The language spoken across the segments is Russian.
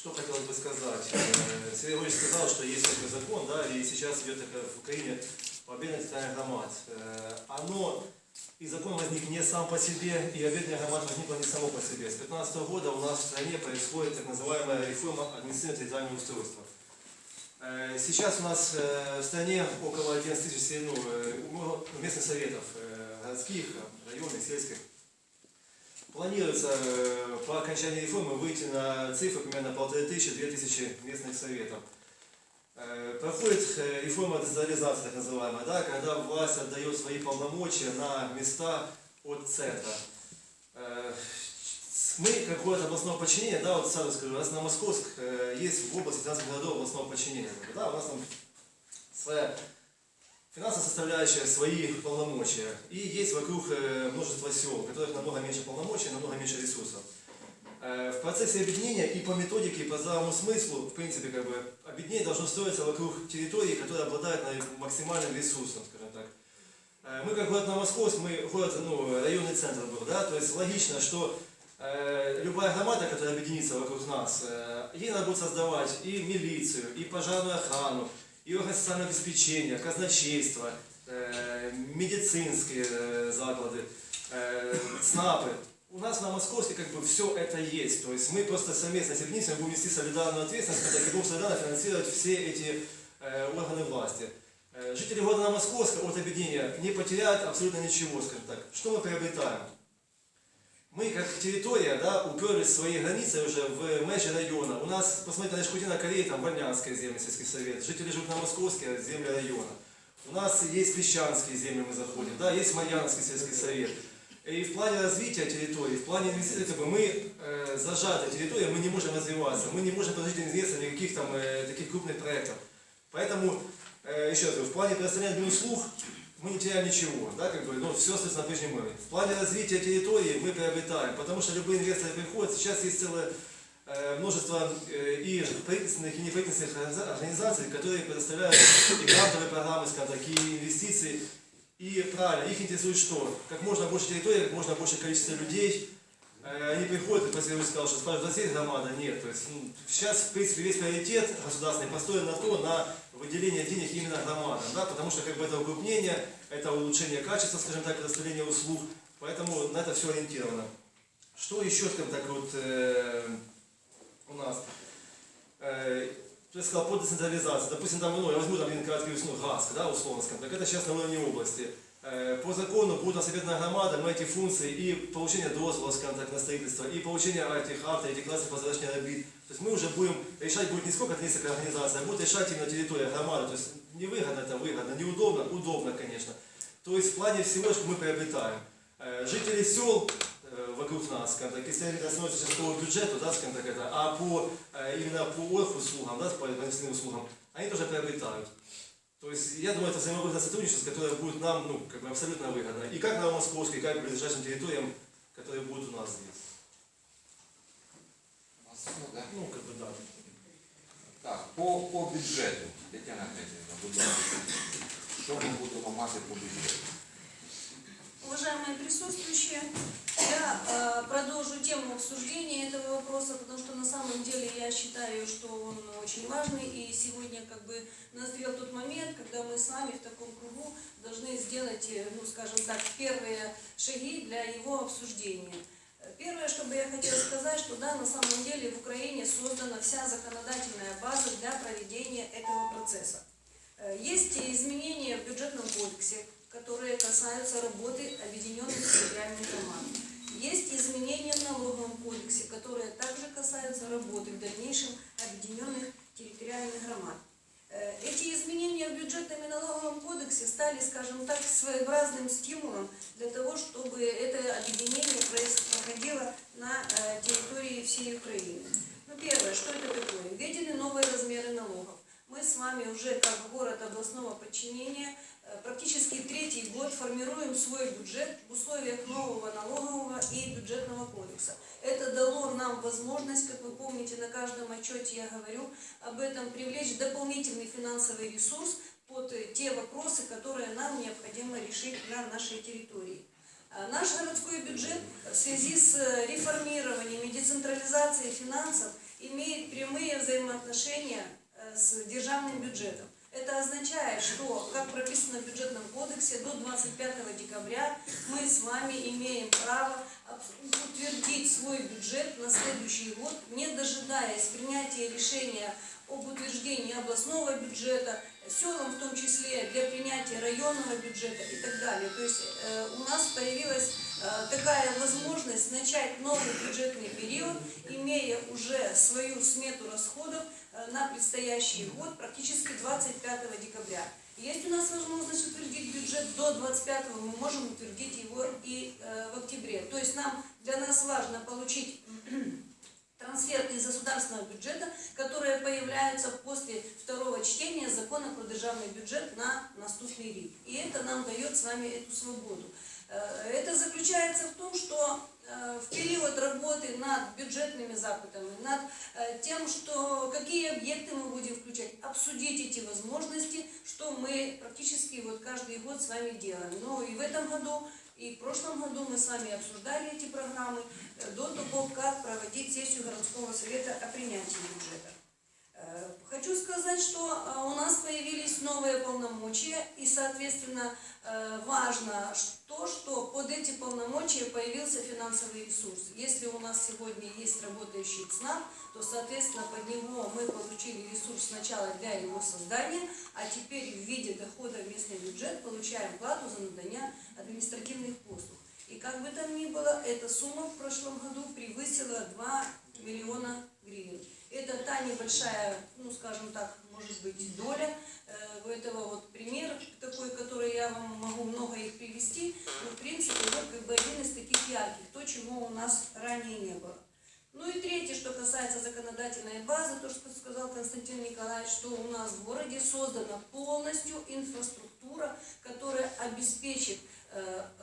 Что хотелось бы сказать? Э, Сергей Ильич сказал, что есть такой закон, да, и сейчас идет такая в Украине объединение территориальных громад. Э, Оно и закон возник не сам по себе, и объединение громад возникло не само по себе. С 2015 года у нас в стране происходит так называемая реформа административно-территориального устройства. Э, Сейчас у нас в стране около 11 тысяч ну, местных советов, городских, районных, сельских. Планируется э, по окончании реформы выйти на цифру примерно полторы тысячи, две тысячи местных советов. Э, Проходит э, реформа децентрализации, так называемая, да, когда власть отдает свои полномочия на места от центра. Мы, как город областного подчинения, да, вот сразу скажу, у нас на Московск есть в области 12 городов областного подчинения. Да, у нас там своя финансовая составляющая, свои полномочия. И есть вокруг э, множество сел, у которых намного меньше полномочий, намного меньше ресурсов. Э, В процессе объединения и по методике, и по здравому смыслу, в принципе, как бы, объединение должно строиться вокруг территории, которая обладает максимальным ресурсом, скажем так. Э, Мы, как город Новосковск, мы город, ну, районный центр был, да, то есть логично, что э, любая громада, которая объединится вокруг нас, э, ей надо будет создавать и милицию, и пожарную охрану, обеспечения, казначейство, э, медицинские э, заклады, э, СНАПы. У нас на Московске как бы все это есть. То есть мы просто совместно с мы будем нести солидарную ответственность, когда будем солидарно финансировать все эти органы власти. Жители города Московска от объединения не потеряют абсолютно ничего, скажем так. Что мы приобретаем? Мы, как территория, да, уперлись свои границы уже в межи района. У нас, посмотрите, на Шкутина Кореи, там Вольнянская земля, сельский совет. Жители живут на Московске, земля района. У нас есть Песчанские земли, мы заходим, да, есть Марьяновский сельский совет. И в плане развития территории, в плане инвестиций, как бы мы э, зажатая территория, мы не можем развиваться, мы не можем предложить инвесторам никаких там э, таких крупных проектов. Поэтому, э, еще раз говорю, в плане предоставления услуг мы не теряем ничего, да, как бы, ну, все остается на прежнем уровне. В плане развития территории мы приобретаем, потому что любые инвесторы приходят, сейчас есть целое э, множество э, и правительственных, и неправительственных организа- организаций, которые предоставляют и грантовые программы, скажем так, и инвестиции. И правильно, их интересует что? Как можно больше территории, как можно больше количество людей. Э, Они приходят, Василий Ильич сказал, что спрашивают, у нас есть громада? Нет. То есть, ну, сейчас, в принципе, весь приоритет государственный построен на то, на выделение денег именно громадам, да, потому что как бы это укрупнение, это улучшение качества, скажем так, предоставления услуг, поэтому на это все ориентировано. Что еще, скажем так, вот э, у нас? Э, я сказал, по децентрализации. Допустим, там, ну, я возьму там один краткий ну, ГАСК, да, условно скажем так, это сейчас на уровне области. Э, По закону будет у нас объединенная громада, мы эти функции и получение дозвола, скажем так, на строительство, и получение этих актов, этих классов прозрачных обид. То есть мы уже будем решать, будет не сколько несколько организаций, а будет решать именно территория громады. То есть невыгодно это выгодно, неудобно, удобно, конечно. То есть в плане всего, что мы приобретаем. Э, Жители сел э, вокруг нас, скажем так, если они относятся сейчас по бюджету, да, скажем так, это, а по, э, именно по услугам, да, по административным услугам, они тоже приобретают. То есть, я думаю, это взаимовыгодное сотрудничество, которое будет нам, ну, как бы абсолютно выгодно. И как на Московской, и как ближайшим территориям, которые будут у нас здесь. У вас все, да? Ну, как бы, да. Так, по, по бюджету, Тетяна Дмитрівна, будь ласка, що ми будемо мати по бюджету? Уважаемые присутствующие, я э, продолжу тему обсуждения этого вопроса, потому что на самом деле я считаю, что он очень важный, и сегодня как бы назрел тот момент, когда мы с вами в таком кругу должны сделать, э, ну скажем так, первые шаги для его обсуждения. Первое, что бы я хотела сказать, что да, на самом деле в Украине создана вся законодательная база для проведения этого процесса. Э, Есть изменения в бюджетном кодексе, которые касаются работы объединенных территориальных громад. Есть изменения в налоговом кодексе, которые также касаются работы в дальнейшем объединенных территориальных громад. Э, Эти изменения в бюджетном и налоговом кодексе стали, скажем так, своеобразным стимулом для того, чтобы это объединение проходило на э, территории всей Украины. Ну, первое, что это такое? Введены новые размеры налогов. Мы с вами уже как город областного подчинения э, практически формируем свой бюджет в условиях нового налогового и бюджетного кодекса. Это дало нам возможность, как вы помните, на каждом отчете я говорю об этом, привлечь дополнительный финансовый ресурс под э, те вопросы, которые нам необходимо решить на нашей территории. А Наш городской бюджет в связи с э, реформированием и децентрализацией финансов имеет прямые взаимоотношения э, с державным бюджетом. Это означает, что, как прописано в бюджетном кодексе, до 25 декабря мы с вами имеем право утвердить свой бюджет на следующий год, не дожидаясь принятия решения об утверждении областного бюджета, селам в том числе для принятия районного бюджета и так далее. То есть э, у нас появилась э, такая возможность начать новый бюджетный период, имея уже свою смету расходов э, на предстоящий год, практически 25 декабря. Есть у нас возможность утвердить бюджет до 25 мы можем утвердить его и э, в октябре. То есть нам для нас важно получить трансферты из государственного бюджета, которые появляются после второго чтения закона про державный бюджет на наступный рік. И это нам дает с вами эту свободу. Э, Это заключается в том, что в период работы над бюджетными запытами, над э, тем, что какие объекты мы будем включать, обсудить эти возможности, что мы практически вот каждый год с вами делаем. Ну и в этом году, и в прошлом году мы с вами обсуждали эти программы э, до того, как проводить сессию городского совета о принятии бюджета. Э, Хочу сказать, что э, у нас появились новые полномочия, и, соответственно, э, важно то, что под эти полномочия появился финансовый ресурс. Если у нас сегодня есть работающий ЦНАП, то, соответственно, под него мы получили ресурс сначала для его создания, а теперь в виде дохода в местный бюджет получаем плату за надание административных послуг. И как бы там ни было, эта сумма в прошлом году превысила 2 миллиона гривен. Это та небольшая, ну скажем так, может быть, доля э, этого вот пример такой, который я вам могу много их привести, но в принципе вот как бы один из таких ярких, то, чего у нас ранее не было. Ну и третье, что касается законодательной базы, то, что сказал Константин Николаевич, что у нас в городе создана полностью инфраструктура, которая обеспечит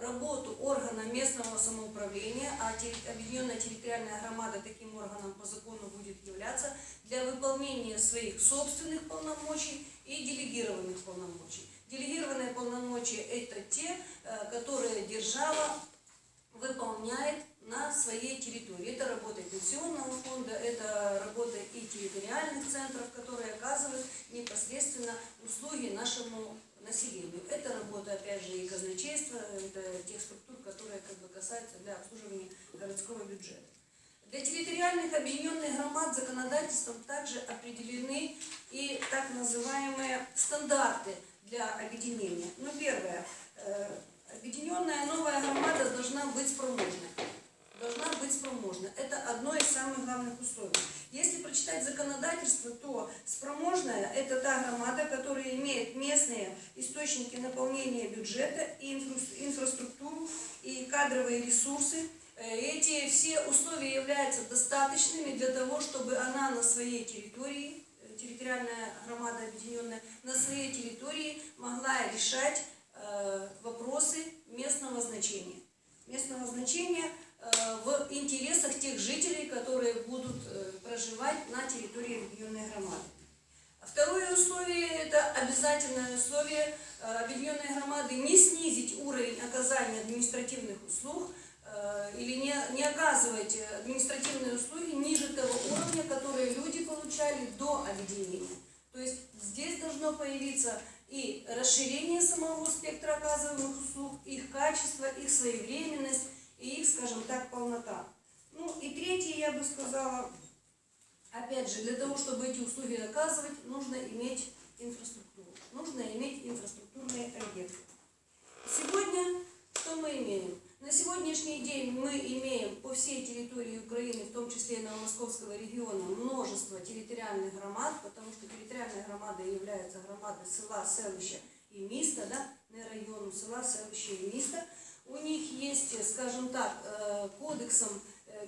работу органа местного самоуправления, а объединенная территориальная громада таким органом по закону будет являться для выполнения своих собственных полномочий и делегированных полномочий. Делегированные полномочия – это те, э, которые держава выполняет на своей территории. Это работа пенсионного фонда, это работа и территориальных центров, которые оказывают непосредственно услуги нашему населению. Это работа, опять же, и казначейства, это тех структур, которые как бы касаются для обслуживания городского бюджета. Для территориальных объединенных громад законодательством также определены и так называемые стандарты для объединения. Ну, первое. э, Объединенная новая громада должна быть спроможной. Должна быть спроможна. Это одно из самых главных условий. Если прочитать законодательство, то спроможная – это та громада, которая имеет местные источники наполнения бюджета, и инфраструктуру, и кадровые ресурсы. Э, Эти все условия являются достаточными для того, чтобы она на своей территории, э, территориальная громада объединенная, на своей территории могла решать э, вопросы местного значения. Местного значения в интересах тех жителей, которые будут э, проживать на территории объединенной громады. Второе условие – это обязательное условие э, объединенной громады не снизить уровень оказания административных услуг э, или не, не оказывать административные услуги ниже того уровня, которые люди получали до объединения. То есть здесь должно появиться и расширение самого спектра оказываемых услуг, их качество, их своевременность и их, скажем так, полнота. Ну и третье, я бы сказала, Опять же, для того, чтобы эти услуги оказывать, нужно иметь инфраструктуру. Нужно иметь инфраструктурные объекты. Сегодня что мы имеем? На сегодняшний день мы имеем по всей территории Украины, в том числе и Новомосковского региона, множество территориальных громад, потому что территориальная громада является громадой села, селища и міста, да? не району, села, селища и міста. У них есть, скажем так, э, кодексом э,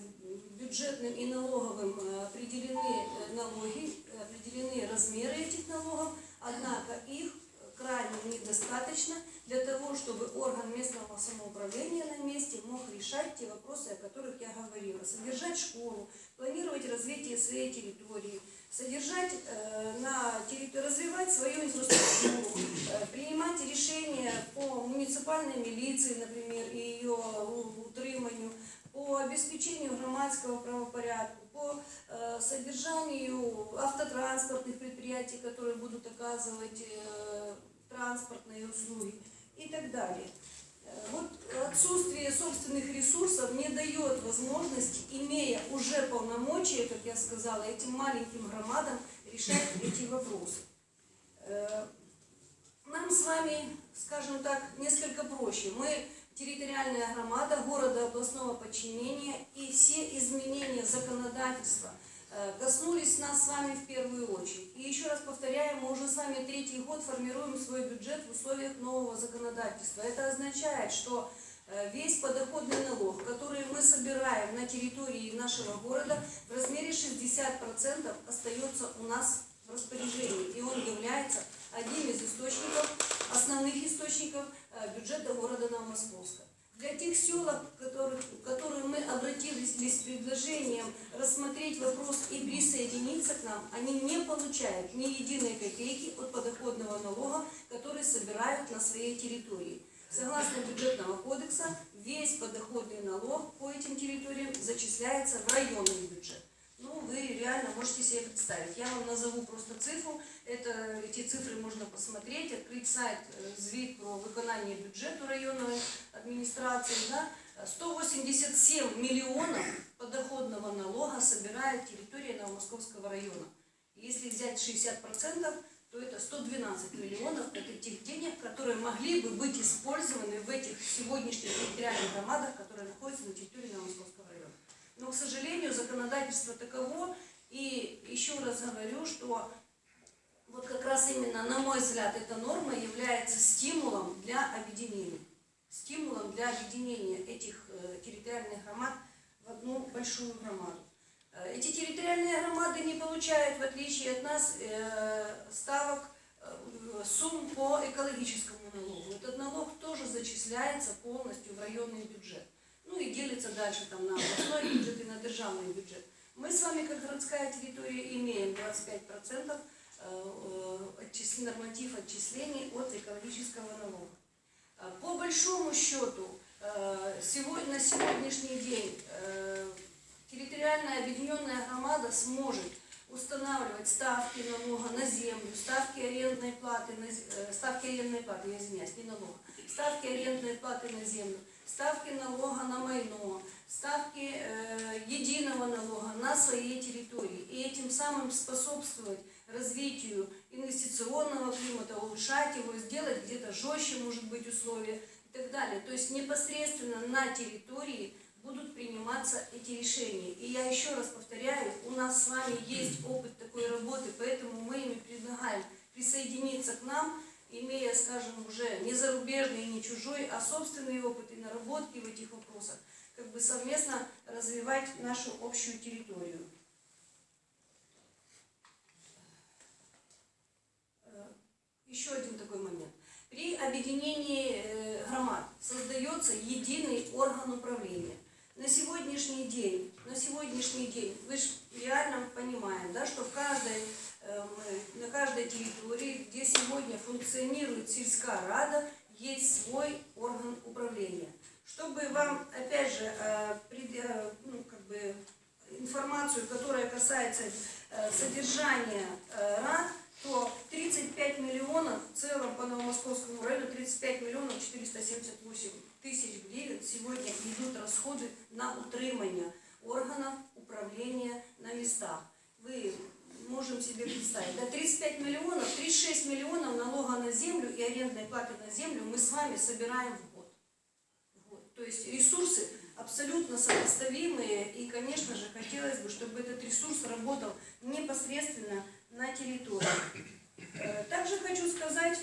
бюджетным и налоговым э, определены налоги, определены размеры этих налогов, однако их крайне недостаточно для того, чтобы орган местного самоуправления на месте мог решать те вопросы, о которых я говорила. Содержать школу, планировать развитие своей территории, содержать э, на территории, развивать свою инфраструктуру, э, принимать решения по муниципальной милиции, например, и ее утриманию, по обеспечению громадского правопорядка, по э, содержанию автотранспортных предприятий, которые будут оказывать транспортные услуги и так далее. Вот отсутствие собственных ресурсов не дает возможности, имея уже полномочия, как я сказала, этим маленьким громадам решать эти вопросы. Э, Нам с вами, скажем так, несколько проще. Мы территориальная громада города областного подчинения, и все изменения законодательства коснулись нас с вами в первую очередь. И еще раз повторяю, мы уже с вами третий год формируем свой бюджет в условиях нового законодательства. Это означает, что э, весь подоходный налог, который мы собираем на территории нашего города, в размере 60% остается у нас в распоряжении, и он является одним из источников, основных источников э, бюджета города Новомосковска. Для тех сел, которых, обратились с предложением рассмотреть вопрос и присоединиться к нам, они не получают ни единой копейки от подоходного налога, который собирают на своей территории. Согласно бюджетного кодекса, весь подоходный налог по этим территориям зачисляется в районный бюджет. Ну, вы реально можете себе представить. Я вам назову просто цифру. Это, эти цифры можно посмотреть, открыть сайт э, звіт про виконання бюджету районної адміністрації. Да? 187 миллионов подоходного налога собирает территория Новомосковского района. Если взять 60%, то это 112 миллионов это тех денег, которые могли бы быть использованы в этих сегодняшних территориальных громадах, которые находятся на территории Новомосковского района. Но, к сожалению, законодательство таково, и еще раз говорю, что вот как раз именно, на мой взгляд, эта норма является стимулом для объединения. Стимулом для объединения этих э, территориальных громад в одну большую громаду. Э, Эти территориальные громады не получают, в отличие от нас, э, ставок сумм по экологическому налогу. Этот налог тоже зачисляется полностью в районный бюджет. Ну и делится дальше там на областной бюджет и на державный бюджет. Мы с вами, как городская территория, имеем 25% э, э, отчис- норматив отчислений от экологического налога. Э, По большому счету, э, сегодня, на сегодняшний день э, территориальная объединенная громада сможет устанавливать ставки налога на землю, ставки арендной платы, на, з- э, ставки арендной платы, я извиняюсь, не налога, ставки арендной платы на землю, ставки налога на майно, ставки э, единого налога на своей территории. И этим самым способствовать развитию инвестиционного климата, улучшать его, сделать где-то жестче, может быть, условия и так далее. То есть непосредственно на территории будут приниматься эти решения. И я еще раз повторяю, у нас с вами есть опыт такой работы, поэтому мы им предлагаем присоединиться к нам, имея, скажем, уже не зарубежный и не чужой, а собственный опыт и наработки в этих вопросах, как бы совместно развивать нашу общую территорию. Э, Еще один такой момент. При объединении э, громад создается единый орган управления. На сегодняшний день, на сегодняшний день, вы же реально понимаем, да, что в каждой, эм, э, на каждой территории, где сегодня функционирует сельская рада, есть свой орган управления. Чтобы вам, опять же, э, пред- ну, как бы информацию, которая касается содержания рад, то 35 миллионов в целом по Новомосковскому району, 35 миллионов 478 тысяч гривен сегодня идут расходы на утримание органов управления на местах. Вы можем себе представить, да, 35 миллионов, 36 миллионов налога на землю и арендной платы на землю мы с вами собираем в год. В год. То есть ресурсы абсолютно сопоставимые, и, конечно же, хотелось бы, чтобы этот ресурс работал непосредственно на территории. Э, Также хочу сказать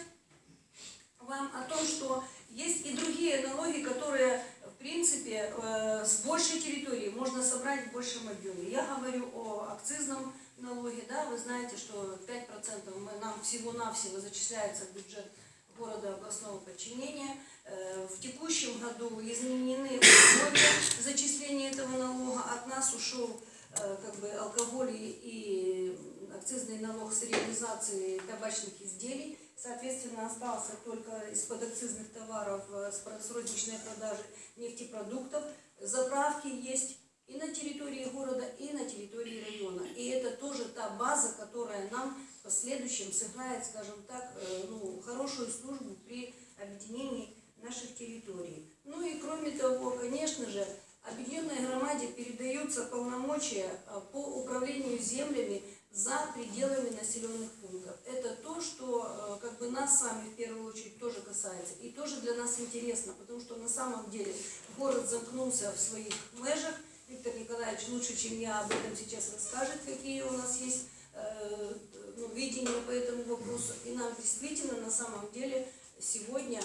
вам о том, что есть и другие налоги, которые, в принципе, э, с большей территории можно собрать в большем объеме. Я говорю о акцизном налоге, да, вы знаете, что 5% мы, нам всего-навсего зачисляется в бюджет города областного подчинения. Э, В текущем году изменены условия зачисления этого налога. От нас ушел как бы алкоголь и акцизный налог с реализации табачных изделий. Соответственно, остался только из подакцизных товаров э, с про- с розничной продажи нефтепродуктов заправки есть и на территории города, и на территории района. И это тоже та база, которая нам в последующем сыграет, скажем так, э, ну, хорошую службу при объединении наших территорий. Ну и кроме того, конечно же, объединенной громаде передаются полномочия э, по управлению землями за пределами населенных пунктов. Это то, что э, как бы нас с вами в первую очередь тоже касается. И тоже для нас интересно, потому что на самом деле город замкнулся в своих межах. Виктор Николаевич лучше, чем я, об этом сейчас расскажет, какие у нас есть э, ну, видения по этому вопросу. И нам действительно на самом деле сегодня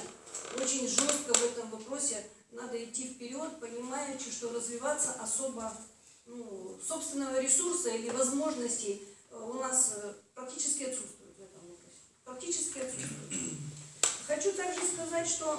очень жестко в этом вопросе надо идти вперед, понимая, что развиваться особо ну, собственного ресурса или возможностей у нас э, практически отсутствует в этом вопросе. Практически отсутствует. Хочу также сказать, что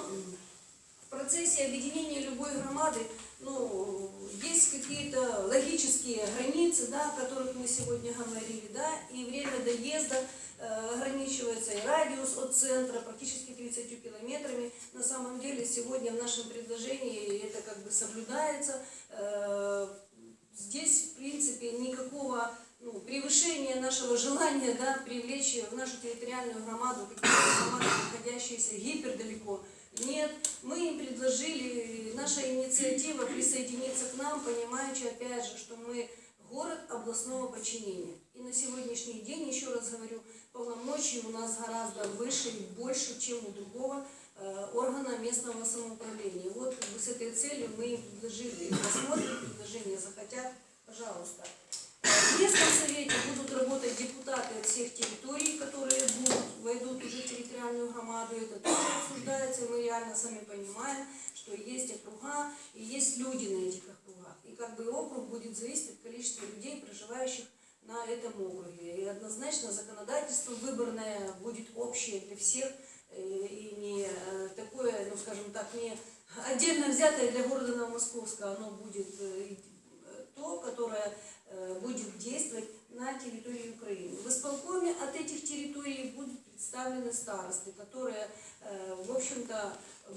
в процессе объединения любой громады ну, есть какие-то логические границы, да, о которых мы сегодня говорили, да, и время доезда э, ограничивается, и радиус от центра практически 30 километрами. На самом деле сегодня в нашем предложении это как бы соблюдается. Э, здесь, в принципе, никакого ну, превышения нашего желания да, привлечь в нашу территориальную громаду какие-то громады, находящиеся гипердалеко. Нет, мы им предложили, наша инициатива присоединиться к нам, понимаючи, опять же, что мы город областного подчинения. И на сегодняшний день, еще раз говорю, полномочий у нас гораздо выше и больше, чем у другого э, органа местного самоуправления. Вот как бы с этой целью мы им предложили, посмотрим, предложения захотят, пожалуйста. Совете будут работать депутаты от всех территорий, которые будут, войдут уже в территориальную громаду. Это тоже обсуждается, мы реально сами понимаем, что есть округа и есть люди на этих округах. И как бы округ будет зависеть от количества людей, проживающих на этом округе. И однозначно законодательство выборное будет общее для всех э, и не э, такое, ну скажем так, не отдельно взятое для города Новомосковска, оно будет э, то, которое будет действовать на территории Украины. В исполкоме от этих территорий будут представлены старосты, которые, э, в общем-то,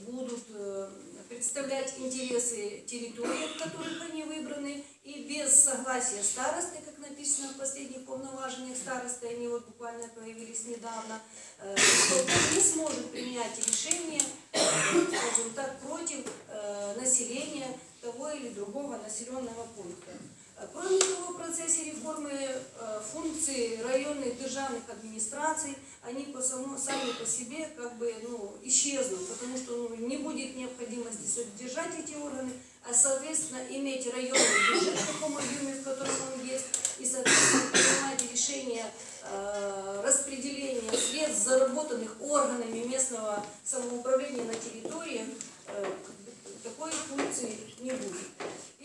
будут э, представлять интересы территорий, от которых они выбраны, и без согласия старосты, как написано в последних полноважениях старосты, они вот буквально появились недавно, э, не сможет принять решение, скажем так, против населения того или другого населенного пункта. Кроме того, в процессе реформы э, функций районных державных администраций, они по само, сами по себе как бы ну, исчезнут, потому что ну, не будет необходимости содержать эти органы, а соответственно иметь районный бюджет в таком объеме, в котором он есть, и соответственно принимать решения э, распределения средств, заработанных органами местного самоуправления на территории, э, такой функции не будет.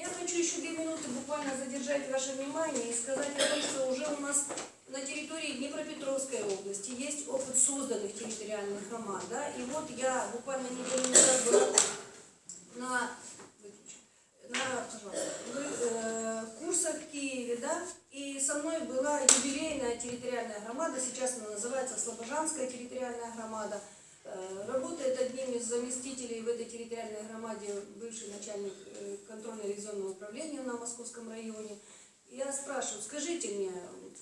Я хочу еще две минуты буквально задержать ваше внимание и сказать о том, что уже у нас на территории Днепропетровской области есть опыт созданных территориальных громад. Да? И вот я буквально неделю назад была на, на э, курсах в Киеве, да, и со мной была юбилейная территориальная громада, сейчас она называется Слобожанская территориальная громада. Э, Работает одним из заместителей в этой территориальной громаде бывший начальник э, контрольно-ревизионного управления на Московском районе. Я спрашиваю, скажите мне,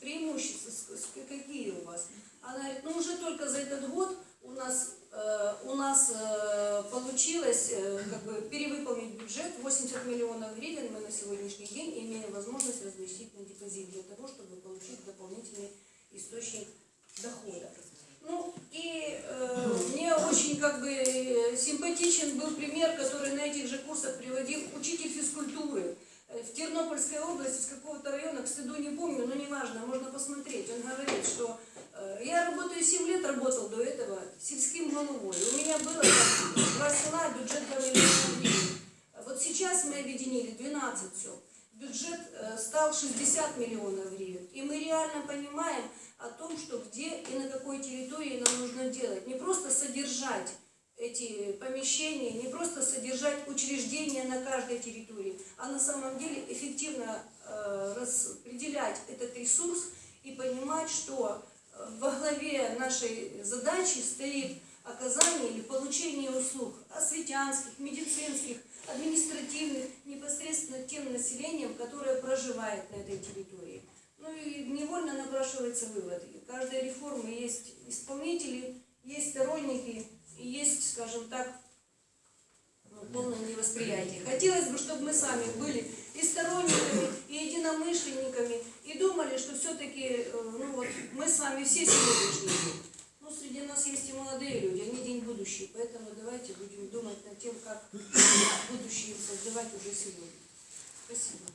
преимущества какие у вас? Она говорит, ну уже только за этот год у нас, э, у нас получилось как бы перевыполнить бюджет 80 миллионов гривен. Мы на сегодняшний день имеем возможность разместить на депозит для того, чтобы получить дополнительный источник дохода. Ну и э, мне очень как бы симпатичен был пример, который на этих же курсах приводил учитель физкультуры э, в Тернопольской области, с какого-то района, к стыду не помню, но неважно, можно посмотреть. Он говорит, что э, я работаю 7 лет, работал до этого сельским головой. У меня было два села, бюджет 2 миллиона гривен. Вот сейчас мы объединили 12 сел. Бюджет э, стал 60 миллионов гривен. И мы реально понимаем о том, что где и территории нам нужно делать. Не просто содержать эти помещения, не просто содержать учреждения на каждой территории, а на самом деле эффективно э, распределять этот ресурс и понимать, что э, во главе нашей задачи стоит оказание или получение услуг осветянских, медицинских, административных непосредственно тем населением, которое проживает на этой территории. Ну и невольно напрашивается вывод. Каждой реформы есть исполнители, есть сторонники, и есть, скажем так, ну, полное невосприятие. Хотелось бы, чтобы мы сами были и сторонниками, и единомышленниками, и думали, что все-таки, ну вот, мы с вами все сегодняшние. Ну, среди нас есть и молодые люди, они день будущий, поэтому давайте будем думать над тем, как будущее создавать уже сегодня. Спасибо.